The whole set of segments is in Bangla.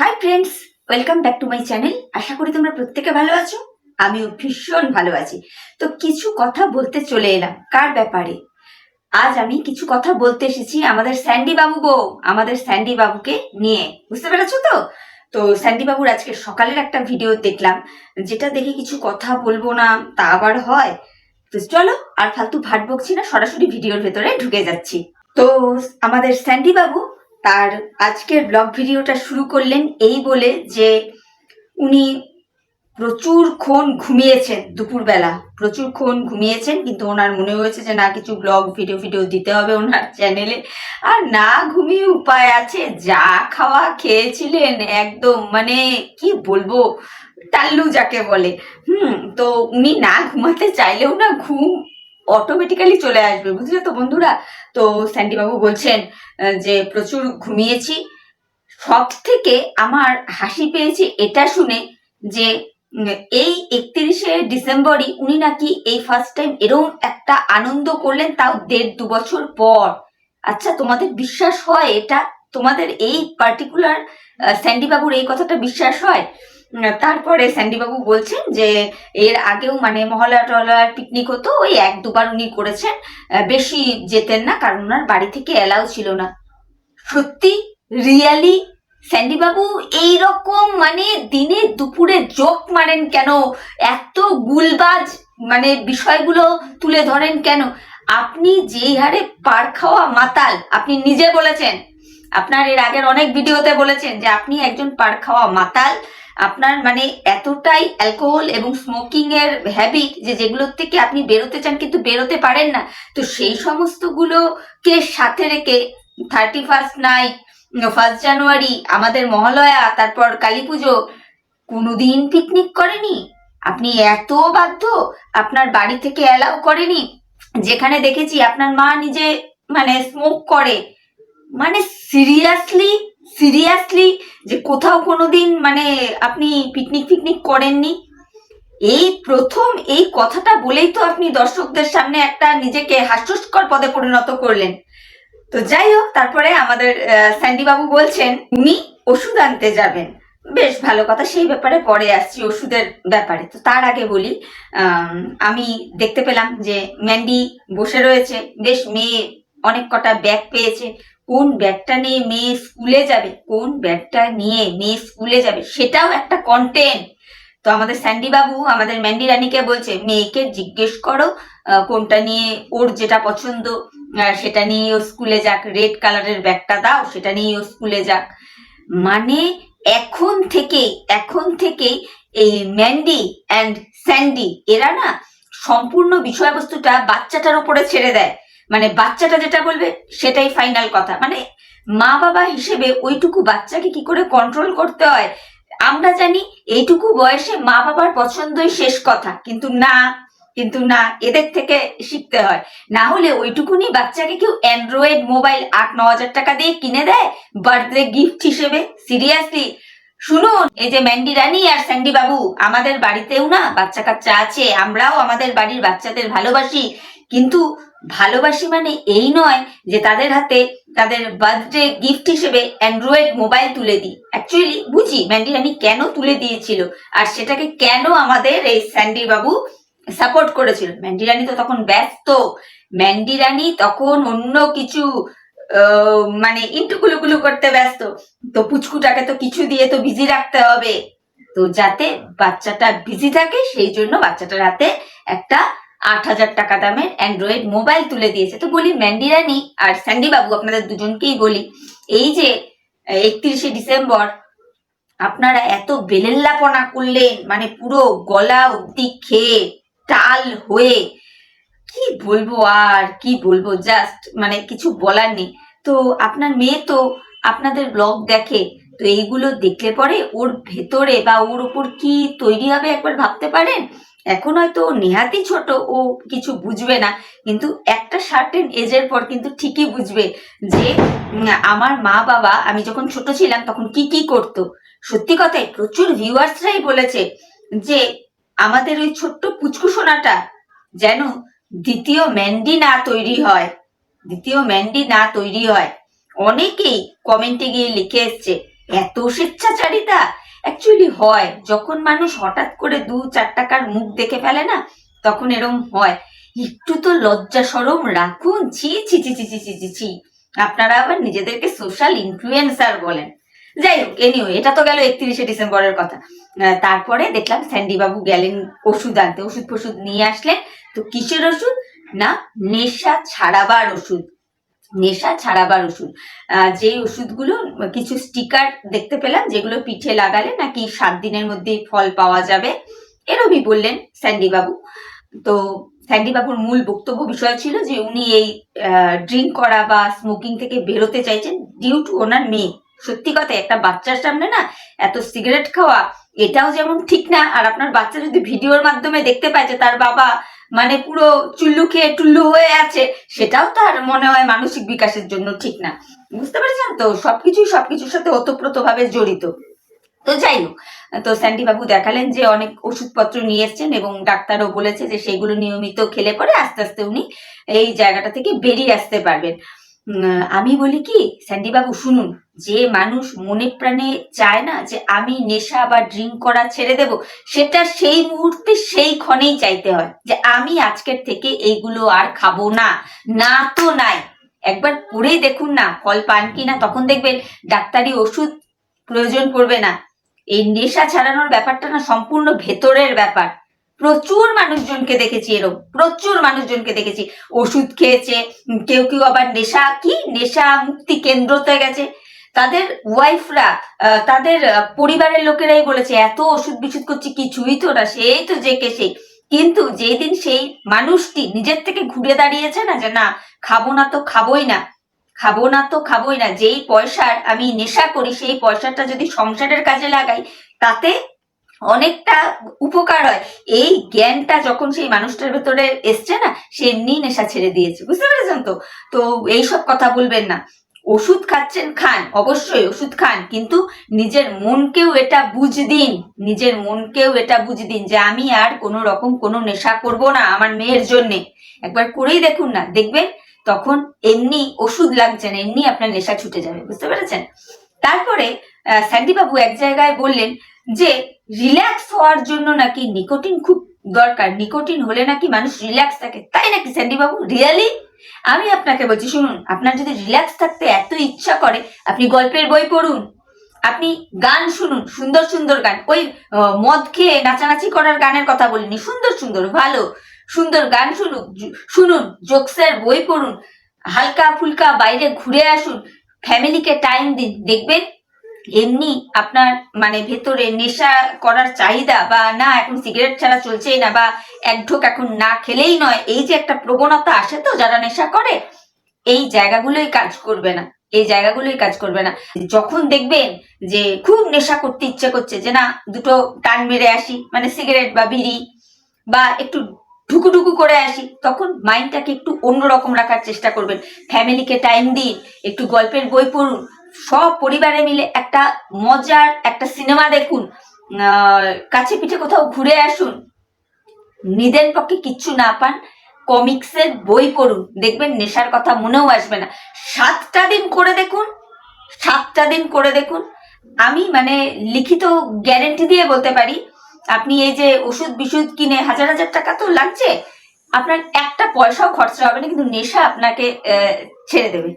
Hi friends welcome back to my channel আশা করি তোমরা প্রত্যেকে ভালো আছো, আমিও ভীষণ ভালো আছি। তো কিছু কথা বলতে চলে এলাম, কার ব্যাপারে? আজ আমি কিছু কথা বলতে এসেছি আমাদের স্যান্ডি বাবু গো, আমাদের স্যান্ডি বাবুকে নিয়ে। বুঝতে পেরেছ তো? তো স্যান্ডি বাবুর আজকে সকালের একটা ভিডিও দেখলাম, যেটা দেখে কিছু কথা বলব না, তা আবার হয়। তো চলো, আর ফালতু ভাট বকছি না, সরাসরি ভিডিওর ভেতরে ঢুকে যাচ্ছি। তো আমাদের স্যান্ডি বাবু তার আজকের ব্লগ ভিডিওটা শুরু করলেন এই বলে যে উনি প্রচুর ক্ষণ ঘুমিয়েছেন দুপুরবেলা। প্রচুর ক্ষণ ঘুমিয়েছেন, কিন্তু ওনার মনে হয়েছে যে না, কিছু ব্লগ ভিডিও ভিডিও দিতে হবে ওনার চ্যানেলে আর না ঘুমিয়ে উপায় আছে, যা খাওয়া খেয়েছিলেন একদম মানে কি বলব, টাল্লু যাকে বলে। হুম, তো উনি না ঘুমাতে চাইলেও না ঘুম অটোমেটিক্যালি চলে আসবে, বুঝলে তো বন্ধুরা? তো স্যান্ডিবাবু বলছেন যে প্রচুর ঘুমিয়েছি। সব থেকে আমার হাসি পেয়েছে এটা শুনে যে এই একত্রিশে ডিসেম্বরই উনি নাকি এই ফার্স্ট টাইম এরকম একটা আনন্দ করলেন তাও দেড় দু বছর পর। আচ্ছা তোমাদের বিশ্বাস হয় এটা? তোমাদের এই পার্টিকুলার স্যান্ডিবাবুর এই কথাটা বিশ্বাস হয়? তারপরে স্যান্ডিবাবু বলছেন যে এর আগেও মানে মহলা টহলার পিকনিক হতো, ওই এক দুবার উনি করেছেন। বেশি যেতেন না, কারণ ওনার বাড়ি থেকে এলাও ছিল না। সত্যি রিয়ালি স্যান্ডি বাবু এইরকম মানে দিনে দুপুরে জোক মারেন কেন? এত গুলবাজ মানে বিষয়গুলো তুলে ধরেন কেন? আপনি যেই হারে পার খাওয়া মাতাল, আপনি নিজে বলেছেন। আপনার এর আগের অনেক ভিডিওতে বলেছেন যে আপনি একজন পার খাওয়া মাতাল। আপনার মানে এতটাই অ্যালকোহল এবং স্মোকিং এর হ্যাবিট যে যেগুলোর থেকে আপনি বেরোতে চান কিন্তু বেরোতে পারেন না। তো সেই সমস্তগুলোকে সাথে রেখে thirty first night first January আমাদের মহালয়া, তারপর কালী পুজো, কোনোদিন পিকনিক করেনি? আপনি এত বাধ্য আপনার বাড়ি থেকে অ্যালাউ করেনি? যেখানে দেখেছি আপনার মা নিজে মানে স্মোক করে। মানে সিরিয়াসলি সিরিয়াসলি যে কোথাও কোনোদিন মানে আপনি পিকনিক ফিকনিক করেননি? এই প্রথম এই কথাটা বলেই তো আপনি দর্শকদের সামনে একটা নিজেকে হাস্যস্কর পদে পরিণত করলেন। তো যাই হোক, তারপরে আমাদের স্যান্ডি বাবু বলছেন, উনি ওষুধ আনতে যাবেন। বেশ ভালো কথা, সেই ব্যাপারে পরে আসছি ওষুধের ব্যাপারে। তো তার আগে বলি আমি দেখতে পেলাম যে ম্যান্ডি বসে রয়েছে। বেশ মেয়ে, অনেক কটা ব্যাগ পেয়েছে। কোন ব্যাগটা নিয়ে মেয়ে স্কুলে যাবে, কোন ব্যাগটা নিয়ে মেয়ে স্কুলে যাবে, সেটাও একটা কন্টেন্ট তো আমাদের স্যান্ডি বাবু, আমাদের ম্যান্ডি রানীকে বলছে, মেয়েকে জিজ্ঞেস করো কোনটা নিয়ে ওর যেটা পছন্দ সেটা নিয়ে ও স্কুলে যাক রেড কালারের ব্যাগটা দাও, সেটা নিয়ে ও স্কুলে যাক। মানে এখন থেকেই এখন থেকেই এই ম্যান্ডি অ্যান্ড স্যান্ডি এরা না সম্পূর্ণ বিষয়বস্তুটা বাচ্চাটার উপরে ছেড়ে দেয়। মানে বাচ্চাটা যেটা বলবে, সেটাই ফাইনাল কথা। মানে মা বাবা হিসেবে ওইটুকু বাচ্চাকে কি করে কন্ট্রোল করতে হয়? আমরা জানি এইটুকু বয়সে মা বাবার পছন্দই শেষ কথা। কিন্তু না কিন্তু না, এদের থেকে শিখতে হয়। না হলে ওইটুকুনি বাচ্চাকে কেউ অ্যান্ড্রয়েড মোবাইল আট, ন হাজার টাকা দিয়ে কিনে দেয় বার্থডে গিফট হিসেবে? সিরিয়াসলি শুনুন, এই যে ম্যান্ডি রানী আর স্যান্ডি বাবু আমাদের বাড়িতেও না বাচ্চা কাচ্চা আছে, আমরাও আমাদের বাড়ির বাচ্চাদের ভালোবাসি। কিন্তু ভালোবাসি মানে এই নয় যে তাদের হাতে তাদের বার্থডে গিফট হিসেবে অ্যান্ড্রয়েড মোবাইল তুলে দিই। অ্যাকচুয়ালি বুঝি ম্যান্ডি রানী কেন তুলে দিয়েছিল? আর সেটাকে কেন আমাদের এই স্যান্ডি বাবু সাপোর্ট করেছিল? ম্যান্ডি রানী তো তখন ব্যস্ত। ম্যান্ডি রানী তখন অন্য কিছু মানে ইন্টুকুলুকুলু করতে ব্যস্ত। তো পুচকুটাকে তো কিছু দিয়ে তো বিজি রাখতে হবে। তো যাতে বাচ্চাটা বিজি থাকে, সেই জন্য বাচ্চাটার হাতে একটা আট হাজার টাকা দামের অ্যান্ড্রয়েড মোবাইল তুলে দিয়েছে। তো বলি ম্যান্ডি রানী আর স্যান্ডি বাবু, আপনাদের দুজনকেই বলি, এই যে একত্রিশে ডিসেম্বর, আপনারা এত বেলেল্লাপনা করলেন মানে পুরো গলা অব্দি খেয়ে, টাল হয়ে, কি বলব আর, কি বলব জাস্ট মানে কিছু বলার নেই। তো আপনার মেয়ে তো আপনাদের ব্লগ দেখে, তো এইগুলো দেখলে পরে ওর ভেতরে বা ওর ওপর কি তৈরি হবে একবার ভাবতে পারেন? এখন হয়তো নেহাতি ছোট, ও কিছু বুঝবে না। কিন্তু একটা সার্টেন এজের পর কিন্তু ঠিকই বুঝবে যে আমার মা বাবা, আমি যখন ছোট ছিলাম তখন কি কি করতো। সত্যি কথাই প্রচুর ভিউয়ার্সরাই বলেছে যে, আমাদের ওই ছোট্ট পুচকু সোনাটা যেন দ্বিতীয় ম্যান্ডি না তৈরি হয়। দ্বিতীয় ম্যান্ডি না তৈরি হয়। অনেকেই কমেন্টে গিয়ে লিখে এসছে, এত স্বেচ্ছাচারিতা অ্যাকচুয়ালি হয়। যখন মানুষ হঠাৎ করে দু চার টাকার মুখ দেখে ফেলে না, তখন এরম হয়। একটু তো লজ্জা সরম রাখুন। ছি ছি ছি ছি ছি ছি ছি আপনারা আবার নিজেদেরকে সোশ্যাল ইনফ্লুয়েন্সার বলেন। যাই হোক এনিও এটা তো গেল একত্রিশে ডিসেম্বরের কথা। তারপরে দেখলাম স্যান্ডি বাবু গেলেন ওষুধ আনতে। ওষুধ ফষুধ নিয়ে আসলেন। তো কিসের ওষুধ? না, নেশা ছাড়াবার ওষুধ। নেশা ছাড়াবার ওষুধ। যেই ওষুধগুলো কিছু স্টিকার দেখতে পেলাম, যেগুলো পিঠে লাগালে নাকি সাত দিনের মধ্যে ফল পাওয়া যাবে। এরমই বললেন স্যান্ডি বাবু তো স্যান্ডি বাবুর মূল বক্তব্য বিষয় ছিল যে উনি এই ড্রিঙ্ক করা বা স্মোকিং থেকে বেরোতে চাইছেন ডিউ টু ওনার মেয়ে। সত্যি কথা, একটা বাচ্চার সামনে না এত সিগারেট খাওয়া, এটাও যেমন ঠিক না। আর আপনার বাচ্চা যদি ভিডিওর মাধ্যমে দেখতে পায় যে তার বাবা মানে পুরো চুল্লু খেয়ে টুল্লু হয়ে আছে, সেটাও তার মনে হয় মানসিক বিকাশের জন্য ঠিক না। বুঝতে পারছেন তো? সবকিছুই সবকিছুর সাথে ওতপ্রোতভাবে জড়িত। তো যাই হোক, তো স্যান্ডি বাবু দেখালেন যে অনেক ওষুধপত্র নিয়ে এসছেন এবং ডাক্তারও বলেছে যে সেগুলো নিয়মিত খেলে পরে আস্তে আস্তে উনি এই জায়গাটা থেকে বেরিয়ে আসতে পারবেন। আমি বলি কি স্যান্ডি বাবু শুনুন যে মানুষ মনে প্রাণে চায় না যে আমি নেশা বা ড্রিঙ্ক করা ছেড়ে দেব, সেটা সেই মুহূর্তে সেই ক্ষণেই চাইতে হয় যে আমি আজকের থেকে এইগুলো আর খাব না। না তো নাই। একবার পড়েই দেখুন না, ফল পান কি না তখন দেখবেন ডাক্তারি ওষুধ প্রয়োজন পড়বে না। এই নেশা ছাড়ানোর ব্যাপারটা না সম্পূর্ণ ভেতরের ব্যাপার। প্রচুর মানুষজনকে দেখেছি এরকম প্রচুর মানুষজনকে দেখেছি। ওষুধ খেয়েছে কেউ কেউ আবার নেশা, কি? নেশা মুক্তি কেন্দ্রতে গেছে। তাদের ওয়াইফরা তাদের পরিবারের লোকেরাই বলেছে, এত ওষুধ বিষুধ করছি, কিছুই তো না, সেই তো যে কে সেই। কিন্তু যেই দিন সেই মানুষটি নিজের থেকে ঘুরে দাঁড়িয়েছে না যে, না, খাব না তো খাবোই না, খাব না তো খাবোই না, যেই পয়সার আমি নেশা করি, সেই পয়সাটা যদি সংসারের কাজে লাগাই, তাতে অনেকটা উপকার হয়। এই জ্ঞানটা যখন সেই মানুষটার ভেতরে এসছে না, সে এমনি নেশা ছেড়ে দিয়েছে, বুঝতে পেরেছেন তো? তো এইসব কথা বলবেন না। ওষুধ খাচ্ছেন খান অবশ্যই ওষুধ খান কিন্তু নিজের মনকেও এটা বুঝ দিন নিজের মনকেও এটা বুঝ দিন যে আমি আর কোনো রকম কোনো নেশা করব না আমার মেয়ের জন্যে। একবার করেই দেখুন না দেখবেন তখন এমনি ওষুধ লাগছে না এমনি আপনার নেশা ছুটে যাবে বুঝতে পেরেছেন? তারপরে আহ, স্যান্ডি বাবু এক জায়গায় বললেন যে রিল্যাক্স হওয়ার জন্য নাকি নিকোটিন খুব দরকার নিকোটিন হলে নাকি মানুষ রিল্যাক্স থাকে। তাই নাকি স্যান্ডি বাবু রিয়েলি? আমি আপনাকে বলছি, শুনুন, আপনার যদি রিল্যাক্স থাকতে এত ইচ্ছা করে, আপনি গল্পের বই পড়ুন, আপনি গান শুনুন, সুন্দর সুন্দর গান, ওই মদ খেয়ে নাচানাচি করার গানের কথা বলিনি, সুন্দর সুন্দর, ভালো, সুন্দর গান শুনুন শুনুন, জোকসের বই পড়ুন হালকা ফুলকা বাইরে ঘুরে আসুন ফ্যামিলিকে টাইম দিন, দেখবেন এমনি আপনার মানে ভেতরে নেশা করার চাহিদা বা না, এখন সিগারেট ছাড়া চলছেই না বা এক ঢোক এখন না খেলেই নয়, এই যে একটা প্রবণতা আসে তো যারা নেশা করে, এই জায়গাগুলোই কাজ করবে না, এই জায়গাগুলোই কাজ করবে না। যখন দেখবেন যে খুব নেশা করতে ইচ্ছে করছে যে না, দুটো টান মেরে আসি মানে সিগারেট বা বিড়ি বা একটু ঢুকুঢুকু করে আসি, তখন মাইন্ডটাকে একটু অন্যরকম রাখার চেষ্টা করবেন। ফ্যামিলিকে টাইম দিন, একটু গল্পের বই পড়ুন সব পরিবারে মিলে একটা মজার একটা সিনেমা দেখুন কাছে পিঠে কোথাও ঘুরে আসুন। নিদেন পক্ষে কিচ্ছু না পান, কমিক্সের বই পড়ুন। দেখবেন নেশার কথা মনেও আসবে না। সাতটা দিন করে দেখুন, সাতটা দিন করে দেখুন। আমি মানে লিখিত গ্যারেন্টি দিয়ে বলতে পারি, আপনি এই যে ওষুধ বিষুধ কিনে হাজার হাজার টাকা তো লাগছে, আপনার একটা পয়সাও খরচা হবে না, কিন্তু নেশা আপনাকে ছেড়ে দেবে।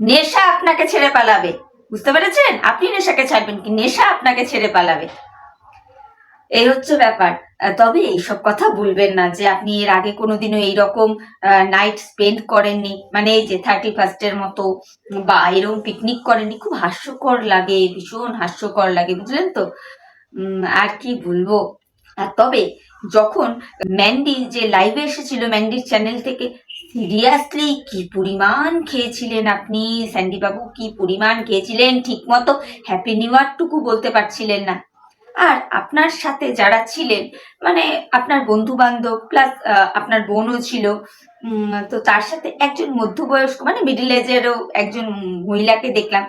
নেশা আপনাকে ছেড়ে পালাবে। বুঝতে পেরেছেন? আপনি নেশাকে ছাড়বেন কি? নেশা আপনাকে ছেড়ে পালাবে। এই হচ্ছে ব্যাপার। তবে এইসব কথা বলবেন না যে আপনি এর আগে কোনোদিনও এইরকম নাইট স্পেন্ড করেননি। মানে এই যে থার্টি ফার্স্টের মতো, বা এরকম পিকনিক করেননি। খুব হাস্যকর লাগে, ভীষণ হাস্যকর লাগে, বুঝলেন তো? আর কি বলব? তবে যখন ম্যান্ডি যে লাইভে এসেছিল ম্যান্ডির চ্যানেল থেকে সিরিয়াসলি কি পরিমাণ খেয়েছিলেন আপনি? স্যান্ডি বাবু কি পরিমাণ খেয়েছিলেন? ঠিক মতো হ্যাপি নিউ ইয়ারটুকু বলতে পারছিলেন না। আর আপনার সাথে যারা ছিলেন মানে আপনার বন্ধু বান্ধব প্লাস আপনার বোনও ছিল তো তার সাথে একজন মধ্যবয়স্ক মানে মিডিল এজেরও একজন মহিলাকে দেখলাম।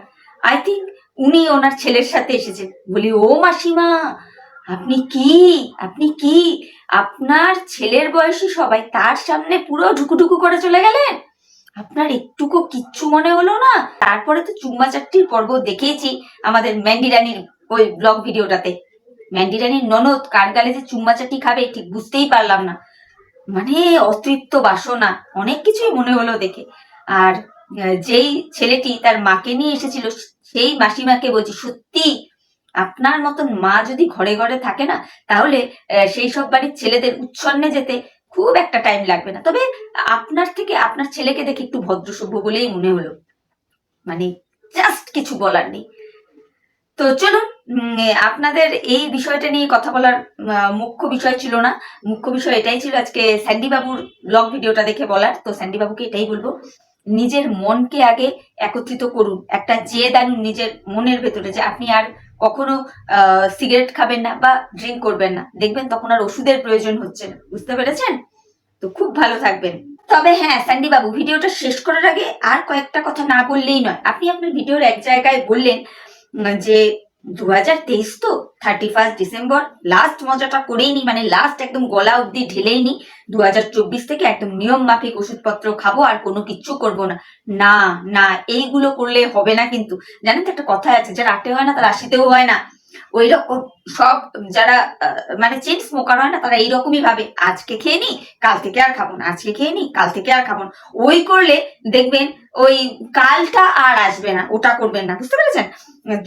আই থিঙ্ক উনি ওনার ছেলের সাথে এসেছেন। বলি, ও মাসিমা আপনি কি? আপনি কি? আপনার ছেলের বয়সী সবাই তার সামনে পুরো ঢুকুঢুকু করে চলে গেলেন? আপনার একটুকু কিচ্ছু মনে হলো না? তারপরে তো চুম্মা চারটির পর্ব দেখেছি আমাদের ম্যান্ডি রানির ওই ব্লগ ভিডিওটাতে। ম্যান্ডি রানির ননদ কার গালে যে চুম্মা চাটি খাবে ঠিক বুঝতেই পারলাম না। মানে অতৃপ্ত বাসনা, অনেক কিছুই মনে হলো দেখে। আর যেই ছেলেটি তার মাকে নিয়ে এসেছিল, সেই মাসিমাকে বলছি, সত্যি আপনার মতন মা যদি ঘরে ঘরে থাকে না, তাহলে সেই সব বাড়ির ছেলেদের উচ্ছন্নে যেতে খুব একটা টাইম লাগবে না। তবে আপনার থেকে আপনার ছেলেকে দেখে একটু ভদ্রসভ্য বলেই মনে হলো। মানে জাস্ট কিছু বলার নেই। তো চলুন আপনাদের এই বিষয়টা নিয়ে কথা বলার মুখ্য বিষয় ছিল না। মুখ্য বিষয় এটাই ছিল আজকে স্যান্ডি বাবুর ব্লগ ভিডিওটা দেখে বলার। তো স্যান্ডি বাবুকে এটাই বলব, নিজের মনকে আগে একত্রিত করুন। একটা জেদ আনুন নিজের মনের ভেতরে যে আপনি আর কখনো সিগারেট খাবেন না বা ড্রিঙ্ক করবেন না। দেখবেন তখন আর ওষুধের প্রয়োজন হচ্ছে না। বুঝতে পেরেছেন? তো খুব ভালো থাকবেন। তবে হ্যাঁ স্যান্ডি বাবু ভিডিওটা শেষ করার আগে আর কয়েকটা কথা না বললেই নয়। আপনি আপনার ভিডিওর এক জায়গায় বললেন যে দু হাজার তেইশ তো থার্টি ফার্স্ট ডিসেম্বর লাস্ট মজাটা করেই নি মানে লাস্ট একদম গলা অব্দি ঢেলেই নি। দু হাজার চব্বিশ থেকে একদম নিয়ম মাফিক ওষুধপত্র খাব আর কোনো কিচ্ছু করব না। না না, এইগুলো করলে হবে না কিন্তু। জানেন তো একটা কথা আছে যার আটে হয় না তার আশিতেও হয় না। ওই রকম সব যারা মানে চেন স্মোকার হয় না, তারা এইরকমই ভাবে, আজকে খেয়ে নি, কাল থেকে আর খাব না, আজকে খেয়ে নি, কাল থেকে আর খাব না। ওই করলে দেখবেন ওই কালটা আর আসবে না, ওটা করবেন না, বুঝতে পেরেছেন?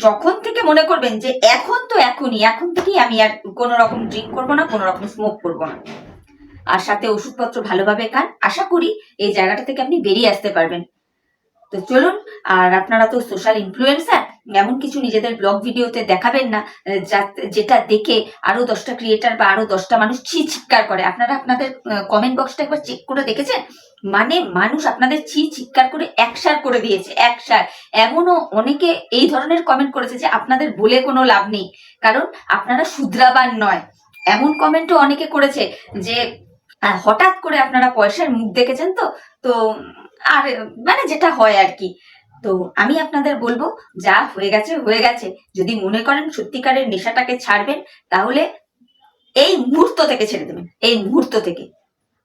যখন থেকে মনে করবেন যে এখন তো এখনই, এখন থেকেই আমি আর কোনো রকম ড্রিঙ্ক করব না, কোনো রকম স্মোক করব না। আর সাথে ওষুধপত্র ভালোভাবে খান। আশা করি এই জায়গাটা থেকে আপনি বেরিয়ে আসতে পারবেন। তো চলুন, আর আপনারা তো সোশ্যাল ইনফ্লুয়েন্সার এমন কিছু নিজেদের ব্লগ ভিডিওতে দেখাবেন না যেটা দেখে আরও দশটা ক্রিয়েটার বা আরও দশটা মানুষ ছি চিৎকার করে। আপনারা আপনাদের কমেন্ট বক্সটা একবার চেক করে দেখেছেন? মানে মানুষ আপনাদের ছি চিৎকার করে একসার করে দিয়েছে একসার এমনও অনেকে এই ধরনের কমেন্ট করেছে যে আপনাদের বলে কোনো লাভ নেই, কারণ আপনারা শুদ্রাবান নয়। এমন কমেন্টও অনেকে করেছে যে হঠাৎ করে আপনারা পয়সার মুখ দেখেছেন তো? তো আর মানে যেটা হয় আর কি। তো আমি আপনাদের বলব, যা হয়ে গেছে হয়ে গেছে। যদি মনে করেন সত্যিকারের নেশাটাকে ছাড়বেন, তাহলে এই মুহূর্ত থেকে ছেড়ে দেবেন। এই মুহূর্ত থেকে।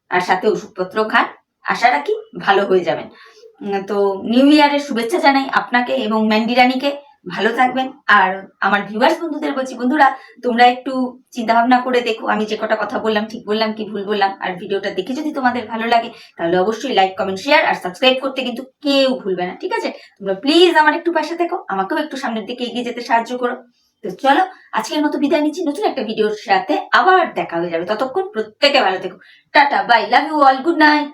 আর সাথে ওষুধপত্র খান। আশা রাখি ভালো হয়ে যাবেন। তো নিউ ইয়ারের শুভেচ্ছা জানাই আপনাকে এবং ম্যান্ডি রানীকে। ভালো থাকবেন। আর আমার ভিউয়ার্স বন্ধুদের বলছি, বন্ধুরা, তোমরা একটু চিন্তা ভাবনা করে দেখো। আমি যে কটা কথা বললাম, ঠিক বললাম কি ভুল বললাম? আর ভিডিওটা দেখে যদি তোমাদের ভালো লাগে, তাহলে অবশ্যই লাইক কমেন্ট শেয়ার আর সাবস্ক্রাইব করতে কিন্তু কেউ ভুলবে না, ঠিক আছে? তোমরা প্লিজ আমার একটু পাশে থেকো, আমাকেও একটু সামনের দিকে এগিয়ে যেতে সাহায্য করো। তো চলো, আজকের মতো বিদায় নিচ্ছি। নতুন একটা ভিডিওর সাথে আবার দেখা হয়ে যাবে। ততক্ষণ প্রত্যেকে ভালো থেকো। Tata bye love you all good night